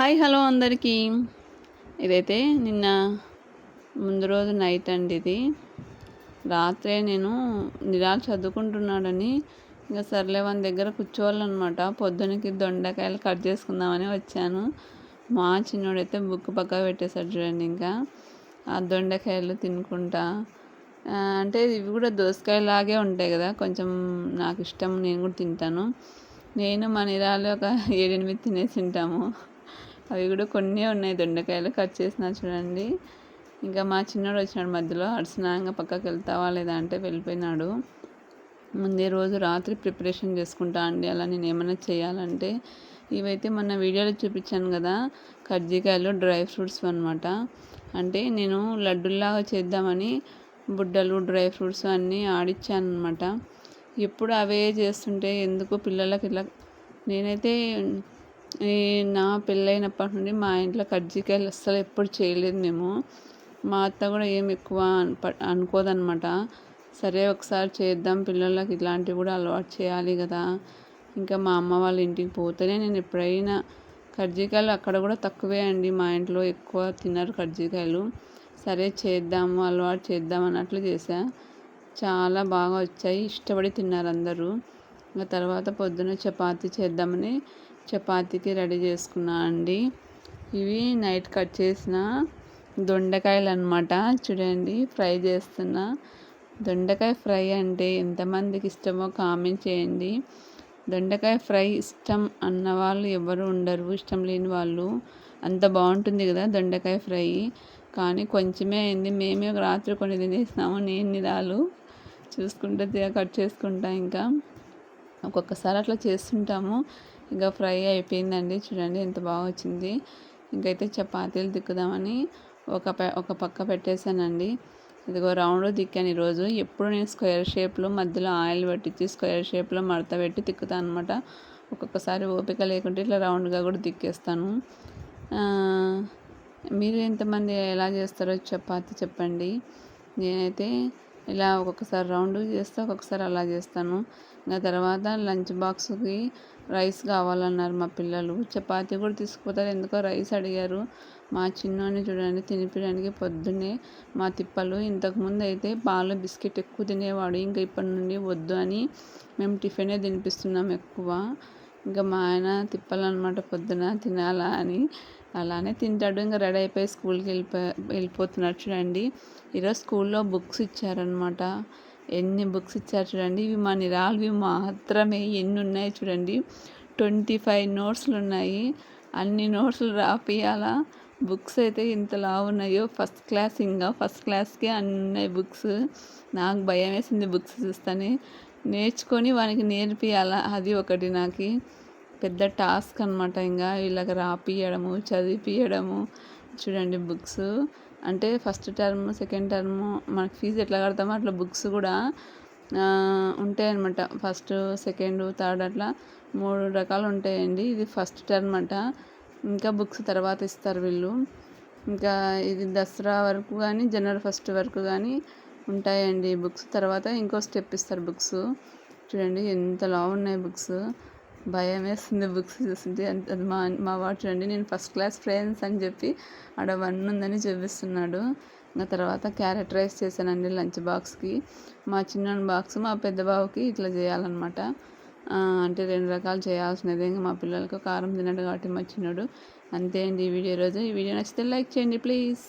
Hi hello అందరికీ. ఇదైతే నిన్న ముందు రోజు నైట్ అండి ఇది. రాత్రే నేను నిరాలు చదువుకుంటున్నాడని ఇంకా సర్లే వన్ దగ్గర కూర్చోవాలన్నమాట. పొద్దునకి దొండకాయలు కట్ చేసుకుందామని వచ్చాను. మా చిన్నోడైతే బుక్ పక్క పెట్టేశాడు చూడండి ఇంకా. ఆ దొండకాయలు తినుకుంటా. అంటే ఇవి కూడా దోసకాయలాగే ఉంటాయి కదా. కొంచెం నాకు ఇష్టం నేను కూడా తింటాను. నేను మా నిరాలు ఒక ఏడెనిమిది తినేసి తింటాము అవి కూడా కొన్ని ఉన్నాయి దొండకాయలు. కట్ చేసిన చూడండి. ఇంకా మా చిన్నోడు వచ్చినాడు మధ్యలో. అడిసినాక పక్కకి వెళ్తావా లేదా అంటే వెళ్ళిపోయినాడు. ముందే రోజు రాత్రి ప్రిపరేషన్ చేసుకుంటా అండి. అలా నేను ఏమైనా చేయాలంటే ఇవైతే మొన్న వీడియోలో చూపించాను కదా. కజ్జికాయలు డ్రై ఫ్రూట్స్ అనమాట అంటే నేను లడ్డుల్లాగా చేద్దామని బుడ్డలు డ్రై ఫ్రూట్స్ అన్నీ ఆడిచ్చాను అనమాట ఎప్పుడు అవే చేస్తుంటే ఎందుకు పిల్లలకి ఇలా నేనైతే నా పెళ్ళైనప్పటి నుండి మా ఇంట్లో కజ్జికాయలు అస్సలు ఎప్పుడు చేయలేదు మేము. మా అత్త కూడా ఏం ఎక్కువ అనుకోదనమాట సరే ఒకసారి చేద్దాం పిల్లలకి ఇలాంటివి కూడా అలవాటు చేయాలి కదా. ఇంకా మా అమ్మ వాళ్ళ ఇంటికి పోతేనే నేను ఎప్పుడైనా కజ్జికాయలు అక్కడ కూడా తక్కువే అండి. మా ఇంట్లో ఎక్కువ తిన్నారు కజ్జికాయలు సరే చేద్దాము అలవాటు చేద్దాం అన్నట్లు చేశా. చాలా బాగా వచ్చాయి. ఇష్టపడి తిన్నారు అందరూ. ఇంకా తర్వాత పొద్దున చపాతీ చేద్దామని చపాతీకి రెడీ చేసుకున్నా అండి. ఇవి నైట్ కట్ చేసిన దొండకాయలు అనమాట చూడండి ఫ్రై చేస్తున్నా దొండకాయ ఫ్రై అంటే ఎంతమందికి ఇష్టమో కామెంట్ చేయండి. దొండకాయ ఫ్రై ఇష్టం అన్న వాళ్ళు ఎవరు ఉండరు ఇష్టం లేని వాళ్ళు. అంత బాగుంటుంది కదా దొండకాయ ఫ్రై. కానీ కొంచెమే అయింది. మేమే రాత్రి కొన్ని తినేసినాము. నేను నిరాలు. చూసుకుంటే కట్ చేసుకుంటా ఇంకా. ఒక్కొక్కసారి అట్లా చేస్తుంటాము. ఇంకా ఫ్రై అయిపోయిందండి. చూడండి ఎంత బాగా వచ్చింది. ఇంకైతే చపాతీలు తిక్కుదామని ఒక ఒక పక్క పెట్టేశానండి. ఇదిగో రౌండ్ దిక్కాను ఈరోజు. ఎప్పుడు నేను స్క్వేర్ షేప్లో మధ్యలో ఆయిల్ పెట్టించి స్క్వేర్ షేప్లో మడత పెట్టి తిక్కుతాను అనమాట ఒక్కొక్కసారి ఓపిక లేకుంటే ఇట్లా రౌండ్గా కూడా తిక్కేస్తాను. మీరు ఎంతమంది ఎలా చేస్తారో చపాతి చెప్పండి. నేనైతే ఇలా ఒక్కొక్కసారి రౌండ్ చేస్తా ఒక్కొక్కసారి అలా చేస్తాను. ఇంకా తర్వాత లంచ్ బాక్స్కి రైస్ కావాలన్నారు మా పిల్లలు. చపాతీ కూడా తీసుకుపోతారు. ఎందుకో రైస్ అడిగారు. మా చిన్నోని చూడండి తినిపించడానికి పొద్దున్నే మా తిప్పలు. ఇంతకుముందు అయితే పాలు బిస్కెట్ ఎక్కువ తినేవాడు. ఇంకా ఇప్పటి నుండి వద్దు అని మేము టిఫినే తినిపిస్తున్నాం ఎక్కువ. ఇంకా మా ఆయన తిప్పాలన్నమాట పొద్దున తినాలా అని అలానే తింటాడు. ఇంకా రెడీ అయిపోయి స్కూల్కి వెళ్ళిపో వెళ్ళిపోతున్నాడు చూడండి. ఈరోజు స్కూల్లో బుక్స్ ఇచ్చారనమాట ఎన్ని బుక్స్ ఇచ్చారు చూడండి. ఇవి మా నిరాల్వి మాత్రమే. ఎన్ని ఉన్నాయి చూడండి. ట్వంటీ ఫైవ్ నోట్స్లు ఉన్నాయి. అన్ని నోట్స్లు రాపియాలా? బుక్స్ అయితే ఇంతలా ఉన్నాయో? ఫస్ట్ క్లాస్ ఇంకా ఫస్ట్ క్లాస్కే అన్ని ఉన్నాయి బుక్స్. నాకు భయం వేసింది బుక్స్ చూస్తానే. నేర్చుకొని వానికి నేర్పియాలా? అది ఒకటి నాకు. పెద్ద టాస్క్ అనమాట ఇంకా వీళ్ళకి రాపియడము చదివిపియడము చూడండి బుక్స్. అంటే ఫస్ట్ టర్మ్ సెకండ్ టర్మ్ మనకి ఫీజు ఎట్లా కడతామో అట్లా బుక్స్ కూడా ఉంటాయి అనమాట ఫస్ట్ సెకండ్ థర్డ్ అట్లా మూడు రకాలు ఉంటాయండి. ఇది ఫస్ట్ టర్మ్ అంట. ఇంకా బుక్స్ తర్వాత ఇస్తారు వీళ్ళు. ఇంకా ఇది దసరా వరకు కానీ జనవరి ఫస్ట్ వరకు కానీ ఉంటాయండి బుక్స్. తర్వాత ఇంకో స్టెప్ ఇస్తారు బుక్స్. చూడండి ఎంత లావు ఉన్నాయి బుక్స్. భయం వేస్తుంది బుక్స్ చూస్తుంటే. అది మా మా వాడు చూడండి నేను ఫస్ట్ క్లాస్ ఫ్రెండ్స్ అని చెప్పి ఆడ వన్ ఉందని చూపిస్తున్నాడు ఇంకా తర్వాత క్యారెట్ రైస్ చేశానండి లంచ్ బాక్స్కి మా చిన్న బాక్స్ మా పెద్ద బాబుకి ఇట్లా చేయాలన్నమాట. అంటే రెండు రకాలు చేయాల్సినది. ఇంకా మా పిల్లలకు కారం తినడు కాబట్టి మా చిన్నడు. అంతే అండి ఈ వీడియో రోజు. ఈ వీడియో నచ్చితే లైక్ చేయండి ప్లీజ్